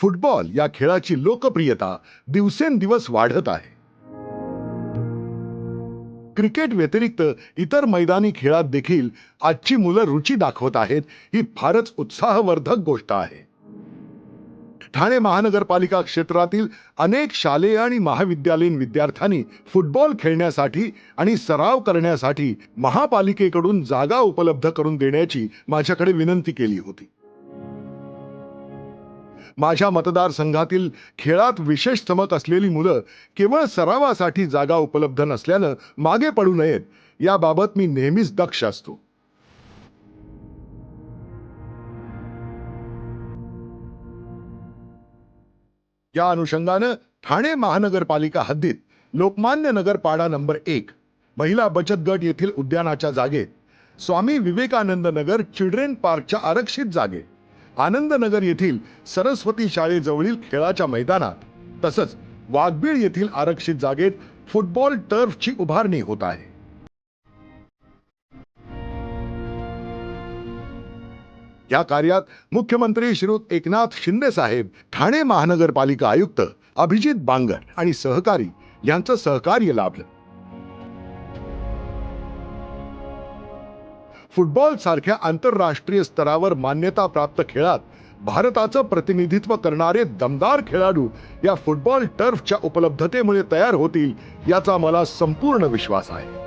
Football या खेळाची लोकप्रियता दिवसेंदिवस वाढत आहे. क्रिकेट व्यतिरिक्त इतर मैदानी खेळात देखील आजची मुलं रुची दाखवत आहेत ही फारच उत्साहवर्धक गोष्ट आहे. ठाणे महानगरपालिका क्षेत्रातील अनेक शालेय आणि महाविद्यालयीन विद्यार्थ्यांनी फुटबॉल खेळण्यासाठी आणि सराव करण्यासाठी महापालिकेकडून जागा उपलब्ध करून देण्याची माझ्याकडे विनंती केली होती. माझ्या मतदारसंघातील खेळात विशेष चमक असलेली मुलं केवळ सरावासाठी जागा उपलब्ध नसल्यानं मागे पडू नयेत. याबाबत मी नेहमीच दक्ष असतो. या अनुषंगानं ठाणे महानगरपालिका हद्दीत लोकमान्य नगर पाडा नंबर एक महिला बचत गट येथील उद्यानाच्या जागेत स्वामी विवेकानंद नगर चिल्ड्रेन पार्कच्या आरक्षित जागेत आनंदनगर येथील सरस्वती शाळेजवळील खेळाच्या मैदानात तसंच वाघबीळ येथील आरक्षित जागेत फुटबॉल टर्फची उभारणी होत आहे. या कार्यात मुख्यमंत्री श्रीयुत एकनाथ शिंदे साहेब ठाणे महानगरपालिका आयुक्त अभिजित बांगर आणि सहकारी यांचं सहकार्य लाभलं. फुटबॉल सारख्या आंतरराष्ट्रीय स्तरावर मान्यता प्राप्त खेळात भारताचं प्रतिनिधित्व करणारे दमदार खेळाडू या फुटबॉल टर्फच्या उपलब्धतेमुळे तयार होतील याचा मला संपूर्ण विश्वास आहे.